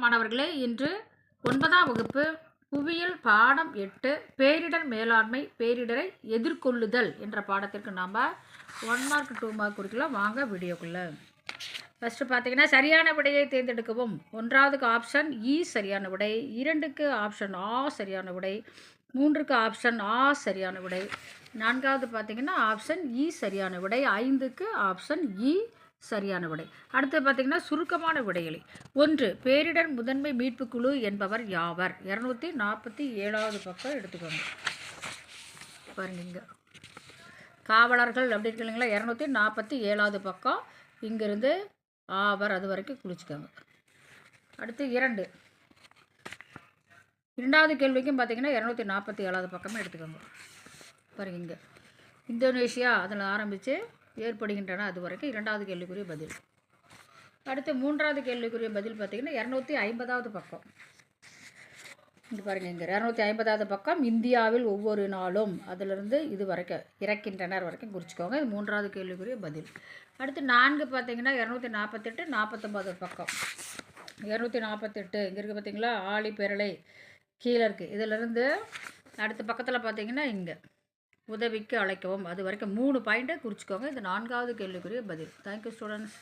மாணவர்களே இன்று ஒன்பதாம் வகுப்பு புவியியல் பாடம் எட்டு பேரிடர் மேலாண்மை பேரிடரை எதிர்கொள்ளுதல் என்ற பாடத்திற்கு நாம் ஒன் மார்க் டூ மார்க் குறிக்கலாம் வாங்க வீடியோக்குள்ளே. ஃபஸ்ட்டு பார்த்தீங்கன்னா சரியான விடையை தேர்ந்தெடுக்கவும். ஒன்றாவதுக்கு ஆப்ஷன் இ e சரியான விடை இரண்டுக்கு ஆப்ஷன் ஆ சரியான விடை மூன்றுக்கு ஆப்ஷன் ஆ சரியான விடை. நான்காவது பார்த்தீங்கன்னா ஆப்ஷன் இ e சரியான விடை ஐந்துக்கு ஆப்ஷன் இ e சரியான விடை. அடுத்து பார்த்திங்கன்னா சுருக்கமான விடைகளை. ஒன்று பேரிடர் முதன்மை மீட்பு குழு என்பவர் யாவர்? இரநூத்தி நாற்பத்தி ஏழாவது பக்கம் எடுத்துக்கோங்க. பாருங்க இங்கே. காவலர்கள் அப்படி இருக்கு இல்லைங்களா இரநூத்தி நாற்பத்தி ஏழாவது பக்கம் இங்கேருந்து ஆவர் அது வரைக்கும் குளிச்சுக்கோங்க. அடுத்து இரண்டு. இரண்டாவது கேள்விக்கும் பார்த்தீங்கன்னா இரநூத்தி நாற்பத்தி ஏழாவது பக்கமே எடுத்துக்கோங்க. பாருங்க இங்கே. இந்தோனேஷியா அதில் ஆரம்பித்து ஏற்படுகின்றன அது வரைக்கும் இரண்டாவது கேள்விக்குரிய பதில். அடுத்து மூன்றாவது கேள்விக்குரிய பதில் பார்த்திங்கன்னா இரநூத்தி ஐம்பதாவது பக்கம். இங்கே பாருங்கள் இங்கே இரநூத்தி ஐம்பதாவது பக்கம் இந்தியாவில் ஒவ்வொரு நாளும் அதிலிருந்து இது வரைக்கும் இறக்கின்றனர் வரைக்கும் குறிச்சிக்கோங்க. இது மூன்றாவது கேள்விக்குரிய பதில். அடுத்து நான்கு பார்த்திங்கன்னா இரநூத்தி நாற்பத்தெட்டு நாற்பத்தொம்பது பக்கம். இரநூத்தி நாற்பத்தெட்டு இங்கே இருக்குது பார்த்தீங்களா? ஆழி பெரளை கீழே இருக்குது இதிலிருந்து அடுத்த பக்கத்தில் பார்த்தீங்கன்னா இங்கே. உதவிக்கு அழைக்கவும். அது வரைக்கும் மூணு பாயிண்ட்டை குறிச்சிக்கோங்க. இது நான்காவது கேள்விக்குரிய பதில். Thank you students